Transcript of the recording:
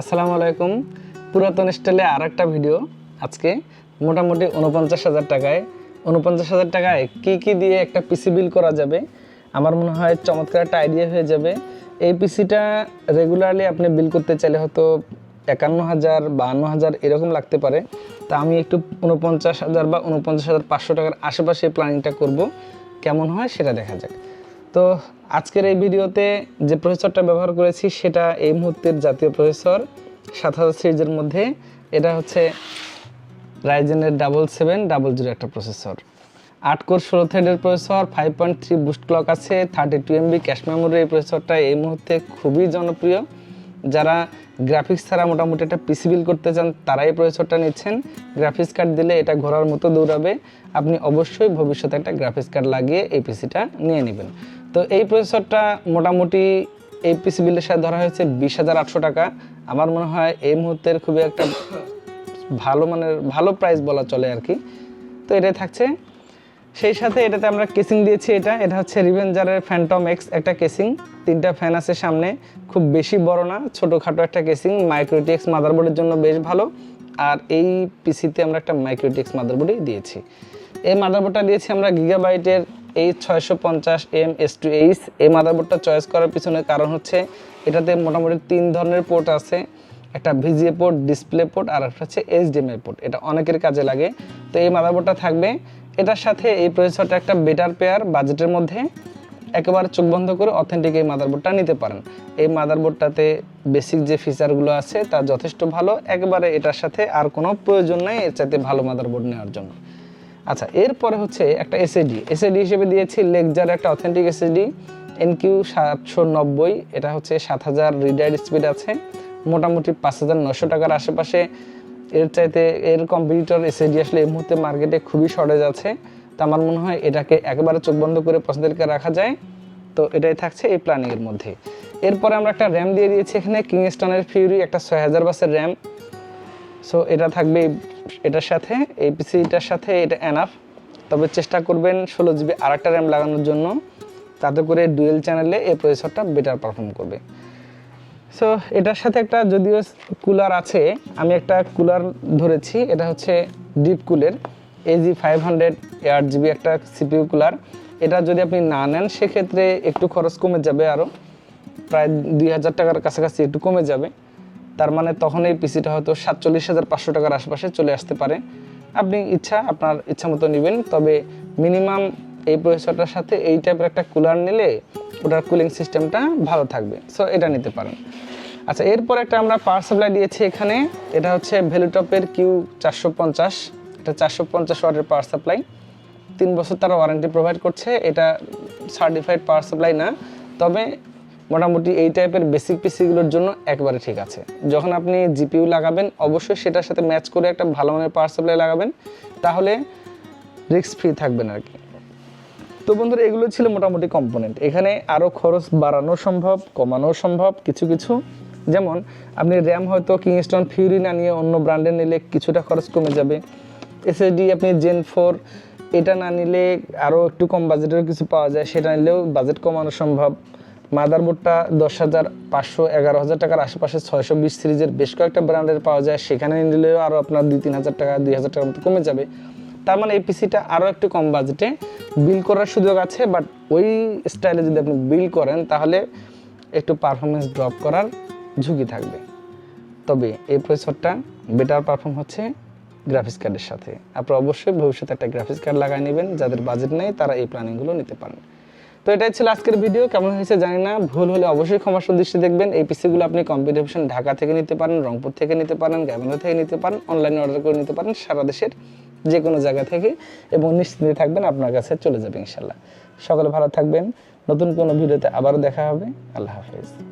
আসসালামু আলাইকুম। পুরাতন স্টাইলে আর একটা ভিডিও। আজকে মোটামুটি উনপঞ্চাশ হাজার টাকায়। উনপঞ্চাশ হাজার টাকায় কী কী দিয়ে একটা পিসি বিল করা যাবে? আমার মনে হয় চমৎকার একটা আইডিয়া হয়ে যাবে। এই পিসিটা রেগুলারলি আপনি বিল করতে চাইলে হয়তো একান্ন হাজার, বাহান্ন হাজার এরকম লাগতে পারে। তা আমি একটু উনপঞ্চাশ হাজার বা উনপঞ্চাশ হাজার পাঁচশো টাকার আশেপাশে প্ল্যানিংটা করব। কেমন হয় সেটা দেখা যাক। তো আজকের এই ভিডিওতে যে প্রসেসরটা ব্যবহার করেছি সেটা এই মুহূর্তের জাতীয় প্রসেসর সাত হাজার সিরিজের মধ্যে। এটা হচ্ছে রাইজেনের ডাবল সেভেন, ডাবল জিরো একটা প্রসেসর। আট কোর ষোলো থ্রেডের processor five point three boost clock আছে thirty two MB cache memory এই প্রসেসরটা এই মুহূর্তে খুবই জনপ্রিয়। যারা গ্রাফিক্স ছাড়া মোটামুটি একটা পিসি বিল করতে চান, তারাই প্রসেসরটা নিচ্ছেন। গ্রাফিক্স কার্ড দিলে এটা ঘোরার মতো দৌড়াবে। আপনি অবশ্যই ভবিষ্যতে একটা গ্রাফিক্স কার্ড লাগিয়ে এই পিসিটা নিয়ে নেবেন। তো এই প্রসেসরটা মোটামুটি এই পিসি বিলের সাথে ধরা হয়েছে বিশ হাজার আটশো টাকা। আমার মনে হয় এই মুহূর্তের খুবই একটা ভালো মানের, ভালো প্রাইস বলা চলে আর কি। তো এটাই থাকছে। সেই সাথে এটাতে আমরা কেসিং দিয়েছি এটা। এটা হচ্ছে রিভেঞ্জারের ফ্যান্টম এক্স একটা কেসিং। তিনটা ফ্যান আছে সামনে। খুব বেশি বড় না, ছোটোখাটো একটা কেসিং। মাইক্রোটিক্স মাদারবোর্ডের জন্য বেশ ভালো। আর এই পিসিতে আমরা একটা মাইক্রোটিক্স মাদারবোর্ডই দিয়েছি। এই মাদারবোর্ডটা দিয়েছি আমরা গিগাবাইটের এই ছয়শো পঞ্চাশ এম এস টু এইচ এই মাদারবোর্ডটা চয়েস করার পিছনে কারণ হচ্ছে এটাতে মোটামুটি তিন ধরনের পোর্ট আছে। একটা ভিজিএ পোর্ট, ডিসপ্লে পোর্ট আর একটা হচ্ছে এইচডিএমআই পোর্ট। এটা অনেকের কাজে লাগে। তো এই মাদারবোর্ডটা থাকবে। এটার সাথে এই প্রসেসরটা একটা বেটার পেয়ার বাজেটের মধ্যে একেবারে চোখ বন্ধ করে অথেন্টিক এই মাদারবোর্ডটা নিতে পারেন। এই মাদারবোর্ডটাতে বেসিক যে ফিচারগুলো আছে, তা যথেষ্ট ভালো। একেবারে এটার সাথে আর কোনো প্রয়োজন নেই, এর চাইতে ভালো মাদারবোর্ড নেওয়ার জন্য। আচ্ছা এরপরে হচ্ছে একটা এসএডি এসএডি হিসেবে দিয়েছি লেকজার একটা অথেন্টিক এসএডি এনকিউ সাতশো নব্বই। এটা হচ্ছে সাত হাজার রিডাইড স্পিড আছে। মোটামুটি পাঁচ হাজার নশো টাকার আশেপাশে। এর চাইতে এর কম্পিউটার এসএডি আসলে এই মুহূর্তে মার্কেটে খুবই শর্টেজ আছে। তো আমার মনে হয় এটাকে একেবারে চোখ বন্ধ করে পছন্দেরকে রাখা যায়। তো এটাই থাকছে এই প্ল্যানিংয়ের মধ্যে। এরপরে আমরা একটা র্যাম দিয়ে দিয়েছি এখানে কিংস্টনের ফিউরি একটা ছয় হাজার বাসের র্যাম সো এটা থাকবে এটার সাথে এই পিসিটার সাথে এটা এনাফ তবে চেষ্টা করবেন ষোলো জিবি আর একটা র্যাম লাগানোর জন্য। তাতে করে ডুয়েল চ্যানেলে এই প্রসেসরটা বেটার পারফর্ম করবে। সো এটার সাথে একটা যদিও কুলার আছে, আমি একটা কুলার ধরেছি, এটা হচ্ছে ডিপ কুলের AG five hundred air GB একটা সিপিউ কুলার এটা যদি আপনি না নেন, সেক্ষেত্রে একটু খরচ কমে যাবে আরও প্রায় দুই হাজার টাকার কাছাকাছি একটু কমে যাবে। তার মানে তখন এই পিসিটা হয়তো সাতচল্লিশ হাজার পাঁচশো টাকার আশেপাশে চলে আসতে পারে। আপনি ইচ্ছা, আপনার ইচ্ছা মতো নেবেন, তবে মিনিমাম এই প্রসেসরটার সাথে এই টাইপের একটা কুলার নিলে ওটার কুলিং সিস্টেমটা ভালো থাকবে। সো এটা নিতে পারেন। আচ্ছা এরপর একটা আমরা পাওয়ার সাপ্লাই দিয়েছি এখানে। এটা হচ্ছে ভ্যালুটপের কিউ চারশো পঞ্চাশ। এটা চারশো পঞ্চাশ ওয়াটের পাওয়ার সাপ্লাই তিন বছর তারা ওয়ারেন্টি প্রোভাইড করছে। এটা সার্টিফাইড পাওয়ার সাপ্লাই না। তবে মোটামুটি এই টাইপের বেসিক পিসিগুলোর জন্য একবারে ঠিক আছে। যখন আপনি জিপিইউ লাগাবেন, অবশ্যই সেটার সাথে ম্যাচ করে একটা ভালো মানের পাওয়ার সাপ্লাই লাগাবেন। তাহলে রিস্ক ফ্রি থাকবেন আর কি। তো বন্ধুরা, এগুলো ছিল মোটামুটি কম্পোনেন্ট এখানে আরও খরচ বাড়ানো সম্ভব, কমানো সম্ভব, কিছু কিছু। যেমন, আপনি র্যাম হয়তো কিংস্টন ফিউরি না নিয়ে অন্য ব্র্যান্ডের নিলে কিছুটা খরচ কমে যাবে। এসএসডি আপনি জেন ফোর এটা না নিলে আরও একটু কম বাজেটের কিছু পাওয়া যায়, সেটা নিলেও বাজেট কমানো সম্ভব। মাদারবোর্ডটা দশ হাজার পাঁচশো এগারো হাজার টাকার আশেপাশে ছয়শো বিশ সিরিজের বেশ কয়েকটা ব্র্যান্ডের পাওয়া যায়, সেখানে নিলেও আরও আপনার দুই, তিন হাজার টাকা, দুই হাজার টাকার মতো কমে যাবে। তার মানে এই পিসিটা আরও একটু কম বাজেটে বিল করার সুযোগ আছে বাট ওই স্টাইলে যদি আপনি বিল করেন, তাহলে একটু পারফরমেন্স ড্রপ করার ঝুঁকি থাকবে। তবে এই প্রসেসরটা বেটার পারফর্ম হচ্ছে গ্রাফিক্স কার্ডের সাথে। আপনারা অবশ্যই ভবিষ্যতে একটা গ্রাফিক্স কার্ড লাগাই নেবেন, যাদের বাজেট নেই, তারা এই প্ল্যানিংগুলো নিতে পারেন। তো এটাই ছিল আজকের ভিডিও কেমন হয়েছে জানি না। ভুল হলে অবশ্যই ক্ষমার দৃষ্টি দেখবেন। এই পিসিগুলো আপনি কম্পিটিশন ঢাকা থেকে নিতে পারেন, রংপুর থেকে নিতে পারেন গ্যামেনো থেকে নিতে পারেন অনলাইনে অর্ডার করে নিতে পারেন, সারা দেশের যে কোনো জায়গা থেকে এবং নিশ্চিন্তে থাকবেন, আপনার কাছে চলে যাবে ইনশাল্লাহ। সকলে ভালো থাকবেন। নতুন কোনো ভিডিওতে আবারও দেখা হবে। আল্লাহ হাফেজ।